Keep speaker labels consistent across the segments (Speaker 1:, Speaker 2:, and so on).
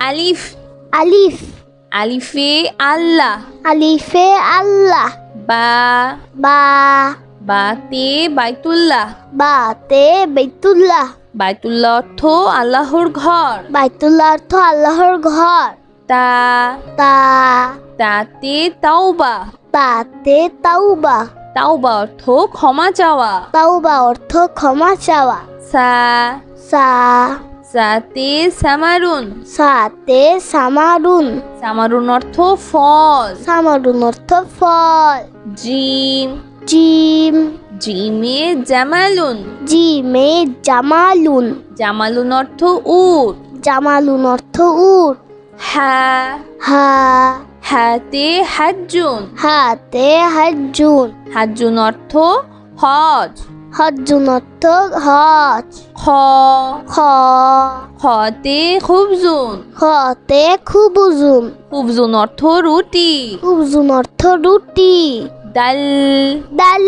Speaker 1: আলিফ।
Speaker 2: আলিফ।
Speaker 1: আলিফে আল্লাহ।
Speaker 2: আলিফে আল্লাহ।
Speaker 1: বা।
Speaker 2: বা।
Speaker 1: বাতে বাইতুল্লাহ।
Speaker 2: বাতে বেতুল্লাহ
Speaker 1: বাইতুল্লাহ অর্থ আল্লাহর ঘর।
Speaker 2: বাইতুল্লাহ অর্থ আল্লাহর ঘর।
Speaker 1: তা।
Speaker 2: তা।
Speaker 1: তাতে তাওবা।
Speaker 2: তাতে তাওবা।
Speaker 1: তাওবা অর্থ ক্ষমা চাওয়া।
Speaker 2: তাওবা অর্থ ক্ষমা চাওয়া।
Speaker 1: সা।
Speaker 2: সা।
Speaker 1: সাতে সামারুন।
Speaker 2: সাতে সামারুন।
Speaker 1: সামারুন অর্থ ফল।
Speaker 2: সামারুন অর্থ ফল।
Speaker 1: জিম।
Speaker 2: জিম।
Speaker 1: জিমে জামালুন।
Speaker 2: জিমে জামালুন।
Speaker 1: জামালুন অর্থ উট।
Speaker 2: জামালুন অর্থ উট।
Speaker 1: হা।
Speaker 2: হা।
Speaker 1: হাতে হাজ্জুন।
Speaker 2: হাতে হাজুন
Speaker 1: হাজুন অর্থ হজ।
Speaker 2: হজুন অর্থ হজ।
Speaker 1: খ।
Speaker 2: খ।
Speaker 1: খতে খুবজুন।
Speaker 2: হতে খুবুজুন।
Speaker 1: খুবজুন অর্থ রুটি।
Speaker 2: খুবজুন অর্থ রুটি।
Speaker 1: ডাল
Speaker 2: ডাল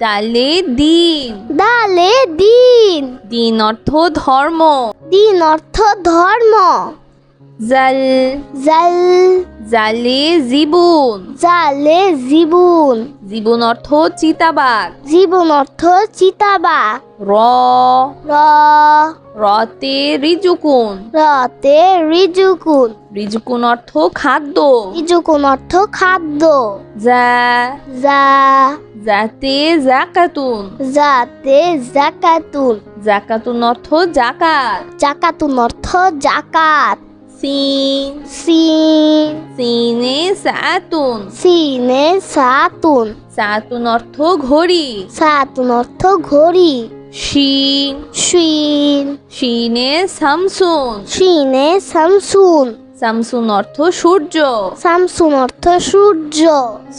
Speaker 1: ডালে দিন।
Speaker 2: ডালে দিন।
Speaker 1: দিন অর্থ ধর্ম।
Speaker 2: দিন অর্থ ধর্ম।
Speaker 1: জাল
Speaker 2: জাল
Speaker 1: জালে জীবন।
Speaker 2: জালে জীবন।
Speaker 1: জীবন অর্থ চিতাবাঘ।
Speaker 2: জীবন অর্থ চিতাবা
Speaker 1: র।
Speaker 2: র।
Speaker 1: রতে রিজুকুন
Speaker 2: রতে রিজুকুন
Speaker 1: রিজুকুন অর্থ খাদ্য।
Speaker 2: রিজুকুন অর্থ খাদ্য।
Speaker 1: যা।
Speaker 2: যা।
Speaker 1: যাতে জাকাতুন।
Speaker 2: যাতে জাকাতুন।
Speaker 1: জাকাতুন অর্থ জাকাত।
Speaker 2: জাকাতুন অর্থ জাকাত।
Speaker 1: সিন
Speaker 2: সিন
Speaker 1: সিনে সাতুন
Speaker 2: সিনে সাতুন
Speaker 1: সাতুন অর্থ ঘড়ি।
Speaker 2: সাতুন অর্থ ঘড়ি।
Speaker 1: শিন
Speaker 2: শিন
Speaker 1: শিনে সামসুন
Speaker 2: শিনে শামসুন
Speaker 1: সামসুন অর্থ সূর্য।
Speaker 2: শামসুন অর্থ সূর্য।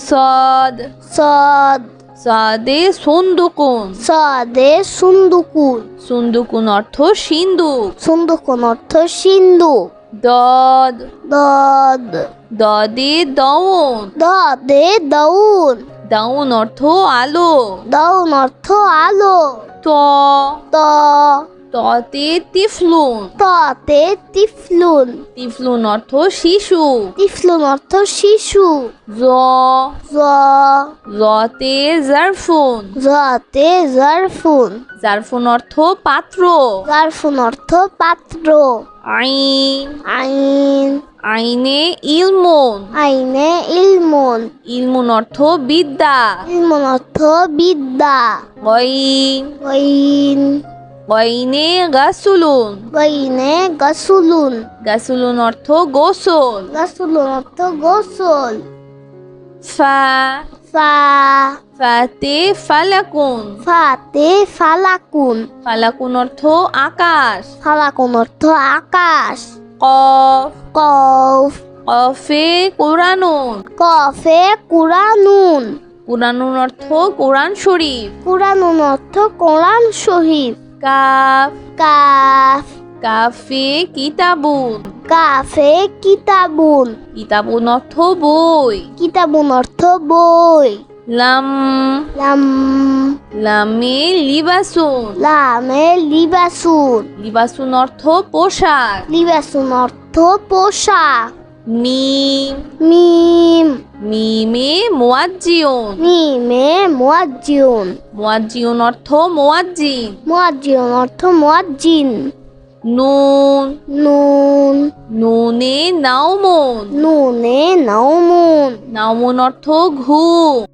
Speaker 1: সদ
Speaker 2: সদ
Speaker 1: সদে সুন্দুকুন
Speaker 2: সদে সুন্দুকুন
Speaker 1: সুন্দুকুন অর্থ সিন্দুক
Speaker 2: সুন্দুকুন অর্থ সিন্ধু।
Speaker 1: দদ।
Speaker 2: দদ।
Speaker 1: দদে দৌন
Speaker 2: দদে দৌন
Speaker 1: দাউন অর্থ আলো।
Speaker 2: দৌন অর্থ আলো।
Speaker 1: ত।
Speaker 2: ত।
Speaker 1: ততে তিফলুন।
Speaker 2: ততে তিফলুন।
Speaker 1: তিফলুন অর্থ শিশু।
Speaker 2: তিফলুন অর্থ শিশু।
Speaker 1: জ।
Speaker 2: জ।
Speaker 1: জতে জারফুন।
Speaker 2: জতে জারফুন।
Speaker 1: জারফুন অর্থ পাত্র।
Speaker 2: জারফুন অর্থ পাত্র।
Speaker 1: আইন
Speaker 2: আইন
Speaker 1: আইনে ইলমুন
Speaker 2: আইনে ইলমুন
Speaker 1: ইলমুন অর্থ বিদ্যা।
Speaker 2: ইলমুন অর্থ বিদ্যা।
Speaker 1: গইন
Speaker 2: গইন
Speaker 1: গইনে গাসুলুন
Speaker 2: গইনে গাসুলুন
Speaker 1: গাসুলুন অর্থ গোসল।
Speaker 2: গাসুলুন অর্থ গোসল।
Speaker 1: ফা
Speaker 2: ফা
Speaker 1: ফাতে ফালাকুন।
Speaker 2: ফাতে ফালাকুন।
Speaker 1: ফালাকুন অর্থ আকাশ।
Speaker 2: ফালাকুন অর্থ আকাশ।
Speaker 1: কফ।
Speaker 2: কফ।
Speaker 1: Coffee কোরআনুন
Speaker 2: coffee কুরানুন।
Speaker 1: কোরআনুন অর্থ কোরআন শরীফ।
Speaker 2: কুরানুন অর্থ কোরআন শহীদ
Speaker 1: কাফ।
Speaker 2: কাফ।
Speaker 1: কাফে কিতাবুন।
Speaker 2: কাফে কিতাবুন।
Speaker 1: কিতাবুন অর্থ বই।
Speaker 2: কিতাবুন অর্থ বই।
Speaker 1: লাম।
Speaker 2: লাম।
Speaker 1: লামে লিবাসুন।
Speaker 2: লামে লিবাসুন।
Speaker 1: লিবাসুন অর্থ পোশাক।
Speaker 2: লিবাসুন অর্থ পোশাক।
Speaker 1: মিম।
Speaker 2: মিম।
Speaker 1: মিমে মোয়াজ্জিউন।
Speaker 2: মিমে মুয়াজ্জিউন।
Speaker 1: মোয়াজ্জিউন অর্থ মোয়াজ্জিন।
Speaker 2: মুয়াজ্জিউন অর্থ মুয়াজ্জিন।
Speaker 1: নুন
Speaker 2: নুন
Speaker 1: নুনে নাওমুন
Speaker 2: নুনে নাউমুন
Speaker 1: নাওমুন অর্থ ঘুম।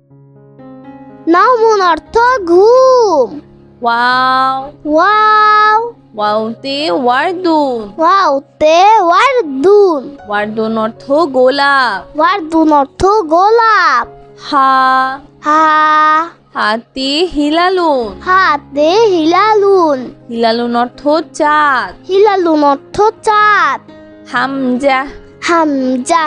Speaker 2: নাউমুন অর্থ ঘুম।
Speaker 1: Wow
Speaker 2: wow
Speaker 1: ওয়াওতে ওয়ার্দুন।
Speaker 2: ওয়াওতে ওয়ারদুন।
Speaker 1: ওয়ার্দুন অর্থ গোলাপ।
Speaker 2: ওয়ারদুন অর্থ গোলাপ।
Speaker 1: হা।
Speaker 2: হা।
Speaker 1: হাতে হিলালুন।
Speaker 2: হাতে হিলালুন।
Speaker 1: হিলালুন অর্থ চাঁদ।
Speaker 2: হিলালুন অর্থ চাঁদ।
Speaker 1: হামজা।
Speaker 2: হামজা।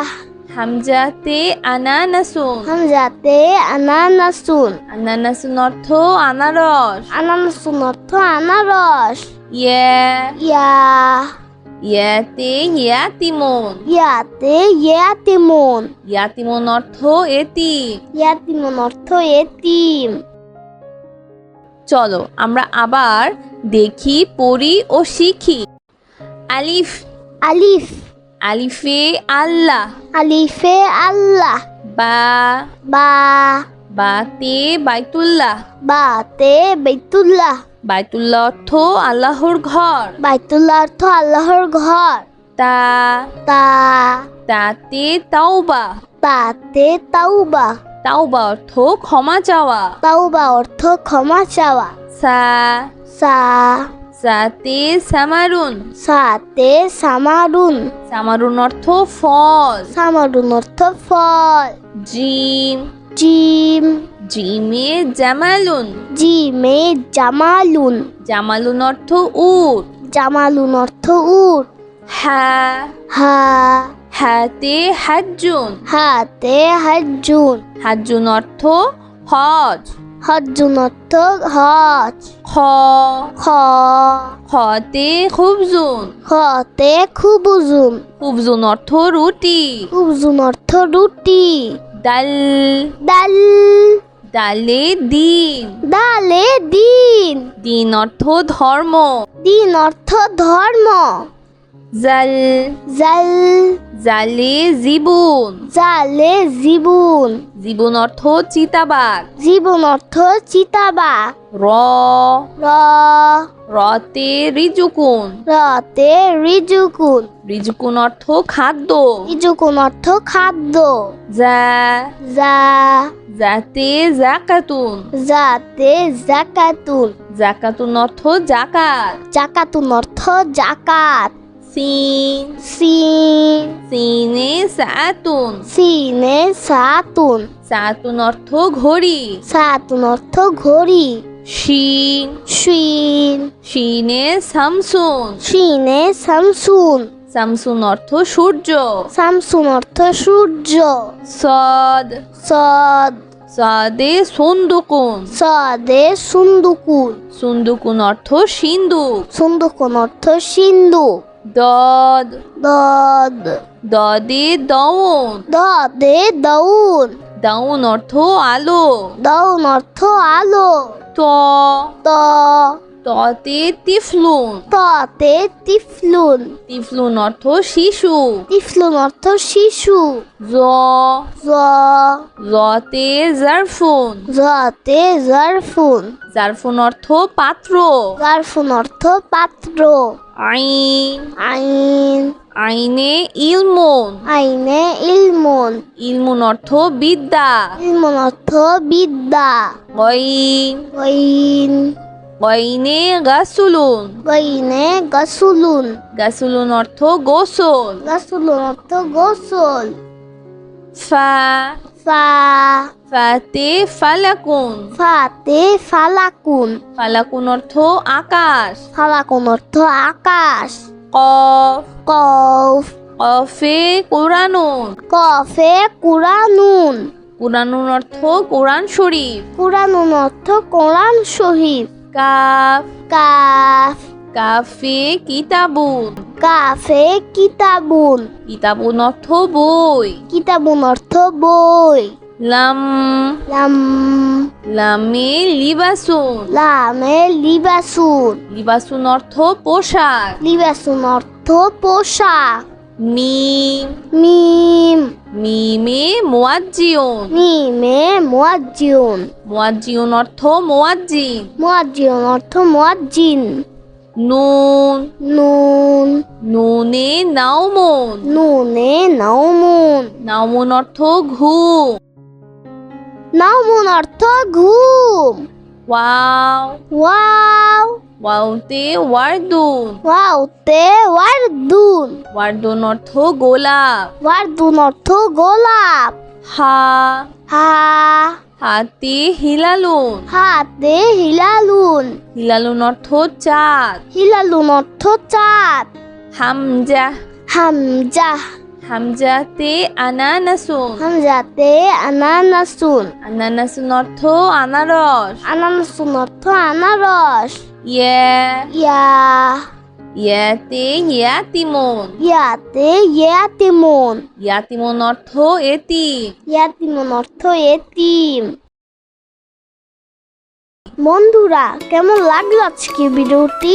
Speaker 1: হামজাতে আনানাসুন।
Speaker 2: হামজাতে আনানাসুন।
Speaker 1: আনানাসুন অর্থ আনারস।
Speaker 2: আনানাসুন অর্থ আনারস।
Speaker 1: ইয়া।
Speaker 2: ইয়া।
Speaker 1: ইয়াতে ইয়াতিমুন।
Speaker 2: ইয়াতে ইয়াতিমুন।
Speaker 1: ইয়াতিমুন অর্থ এতিম।
Speaker 2: ইয়াতিমুন অর্থ এতিম।
Speaker 1: চলো আমরা আবার দেখি পড়ি ও শিখি। আলিফ।
Speaker 2: আলিফ।
Speaker 1: আলিফে আল্লাহ।
Speaker 2: আলিফে আল্লাহ।
Speaker 1: বা।
Speaker 2: বা।
Speaker 1: বাতে বাইতুল্লাহ।
Speaker 2: বাতে বেতুল্লাহ
Speaker 1: বাইতুল্লাহ অর্থ আল্লাহর ঘর।
Speaker 2: বাইতুল্লাহ অর্থ আল্লাহর ঘর।
Speaker 1: তা
Speaker 2: তা
Speaker 1: তাতে তাওবা।
Speaker 2: তাতে তাওবা।
Speaker 1: তাওবা অর্থ ক্ষমা চাওয়া।
Speaker 2: তাওবা অর্থ ক্ষমা চাওয়া।
Speaker 1: সা
Speaker 2: সা
Speaker 1: সাতে সামারুন।
Speaker 2: সাতে সামারুন।
Speaker 1: সামারুন অর্থ ফল।
Speaker 2: সামারুন অর্থ ফল।
Speaker 1: জিম।
Speaker 2: জিম।
Speaker 1: জিমে জামালুন।
Speaker 2: জিমে জামালুন।
Speaker 1: জামালুন অর্থ উট।
Speaker 2: জামালুন অর্থ উট।
Speaker 1: হা।
Speaker 2: হা।
Speaker 1: হাতে হাজুন
Speaker 2: হাতে হাজুন
Speaker 1: হাজুন অর্থ হজ।
Speaker 2: হজুন অর্থ হজ।
Speaker 1: খ।
Speaker 2: খ।
Speaker 1: খতে খুবজুন।
Speaker 2: হতে খুবুজুন।
Speaker 1: খুবজুন অর্থ রুটি।
Speaker 2: খুবজুন অর্থ রুটি।
Speaker 1: ডাল
Speaker 2: ডাল
Speaker 1: দালে দিন।
Speaker 2: ডালে দিন।
Speaker 1: দিন অর্থ ধর্ম।
Speaker 2: দিন অর্থ ধর্ম।
Speaker 1: জাল।
Speaker 2: জাল।
Speaker 1: জালে জীবন।
Speaker 2: জালে জীবন।
Speaker 1: জীবন অর্থ চিতাবাঘ।
Speaker 2: জীবন অর্থ চিতাবা
Speaker 1: র
Speaker 2: র
Speaker 1: রতে রিজুকুন।
Speaker 2: রতে রিজুকুন।
Speaker 1: রিজুকুন অর্থ খাদ্য।
Speaker 2: রিজুকুন অর্থ খাদ্য।
Speaker 1: যা
Speaker 2: যা
Speaker 1: যাতে জাকাতুন।
Speaker 2: যাতে জাকাতুন।
Speaker 1: জাকাতুন অর্থ জাকাত।
Speaker 2: জাকাতুন অর্থ জাকাত।
Speaker 1: সিন।
Speaker 2: সিন।
Speaker 1: সিনে সাতুন।
Speaker 2: সিনে সাতুন।
Speaker 1: সাতুন অর্থ ঘড়ি।
Speaker 2: সাতুন অর্থ ঘড়ি।
Speaker 1: শিন
Speaker 2: শিন
Speaker 1: শিনে সামসুন
Speaker 2: শিনে শামসুন
Speaker 1: সামসুন অর্থ সূর্য।
Speaker 2: শামসুন অর্থ সূর্য।
Speaker 1: সদ
Speaker 2: সদ
Speaker 1: সদে সুন্দুকুন
Speaker 2: সদে সুন্দুকুন
Speaker 1: সুন্দুকুন অর্থ সিন্দুক
Speaker 2: সুন্দুকুন অর্থ সিন্ধু।
Speaker 1: দদ
Speaker 2: দদ
Speaker 1: দদে দৌন
Speaker 2: দদে দৌন
Speaker 1: দাউন অর্থ আলো।
Speaker 2: দৌন অর্থ আলো।
Speaker 1: ত।
Speaker 2: ত।
Speaker 1: ততে তিফলুন।
Speaker 2: ততে তিফলুন।
Speaker 1: তিফলুন অর্থ শিশু।
Speaker 2: তিফলুন অর্থ শিশু।
Speaker 1: জ।
Speaker 2: জ।
Speaker 1: জতে জারফুন।
Speaker 2: জতে জারফুন।
Speaker 1: জারফুন অর্থ পাত্র।
Speaker 2: জারফুন অর্থ পাত্র।
Speaker 1: আইন।
Speaker 2: আইন।
Speaker 1: আইনে ইলমুন।
Speaker 2: আইনে ইলমুন।
Speaker 1: ইলমুন অর্থ বিদ্যা।
Speaker 2: ইলমুন অর্থ বিদ্যা।
Speaker 1: গইন।
Speaker 2: গইন।
Speaker 1: গইনে গাসুলুন।
Speaker 2: গইনে গাসুলুন।
Speaker 1: গাসুলুন অর্থ গোসল।
Speaker 2: গাসুলুন অর্থ গোসল।
Speaker 1: ফা।
Speaker 2: ফা।
Speaker 1: ফাতে ফালাকুন।
Speaker 2: ফাতে ফালাকুন।
Speaker 1: ফালাকুন অর্থ আকাশ।
Speaker 2: ফালাকুন অর্থ আকাশ।
Speaker 1: কফ।
Speaker 2: কফ।
Speaker 1: Coffee কোরআনুন
Speaker 2: coffee কুরানুন।
Speaker 1: কোরআনুন অর্থ কোরআন শরীফ।
Speaker 2: কুরানুন অর্থ কোরআন শহীদ
Speaker 1: কাফ।
Speaker 2: কাফ।
Speaker 1: কাফে কিতাবুন।
Speaker 2: কাফে কিতাবুন।
Speaker 1: কিতাবুন অর্থ বই।
Speaker 2: কিতাবুন অর্থ বই।
Speaker 1: লাম।
Speaker 2: লাম।
Speaker 1: লামে লিবাসুন।
Speaker 2: লামে লিবাসুন।
Speaker 1: লিবাসুন অর্থ পোশাক।
Speaker 2: লিবাসুন অর্থ পোশাক।
Speaker 1: মিম।
Speaker 2: মিম।
Speaker 1: মিমে মোয়াজ্জিউন।
Speaker 2: মিমে মুয়াজ্জিউন।
Speaker 1: মোয়াজ্জিউন অর্থ মোয়াজ্জিন।
Speaker 2: মুয়াজ্জিউন অর্থ মুয়াজ্জিন।
Speaker 1: নুন।
Speaker 2: নুন।
Speaker 1: নুনে নাওমুন।
Speaker 2: নুনে নাউমুন
Speaker 1: নাওমুন অর্থ ঘুম।
Speaker 2: নাউমুন অর্থ ঘুম।
Speaker 1: ওয়াও।
Speaker 2: ওয়াও।
Speaker 1: ওয়াওতে ওয়ার্দুন।
Speaker 2: ওয়াওতে ওয়ারদুন।
Speaker 1: ওয়ার্দুন অর্থ গোলাপ।
Speaker 2: ওয়ারদুন অর্থ গোলাপ।
Speaker 1: হা।
Speaker 2: হা।
Speaker 1: হাতে হিলালুন।
Speaker 2: হাতে হিলালুন।
Speaker 1: হিলালুন অর্থ চাঁদ।
Speaker 2: হিলালুন অর্থ চাঁদ।
Speaker 1: হামজা।
Speaker 2: হামজা।
Speaker 1: হামজাতে আনানাসুন।
Speaker 2: হামজাতে আনানাসুন।
Speaker 1: আনানাসুন অর্থ আনারস।
Speaker 2: আনানাসুন অর্থ আনারস।
Speaker 1: ইয়া।
Speaker 2: ইয়া।
Speaker 1: ইয়াতে ইয়াতিমুন।
Speaker 2: ইয়াতে ইয়াতিমুন।
Speaker 1: ইয়াতিমুন অর্থ এতিম।
Speaker 2: ইয়াতিমুন অর্থ এতিম। বন্ধুরা কেমন লাগল আজকে ভিডিওটি?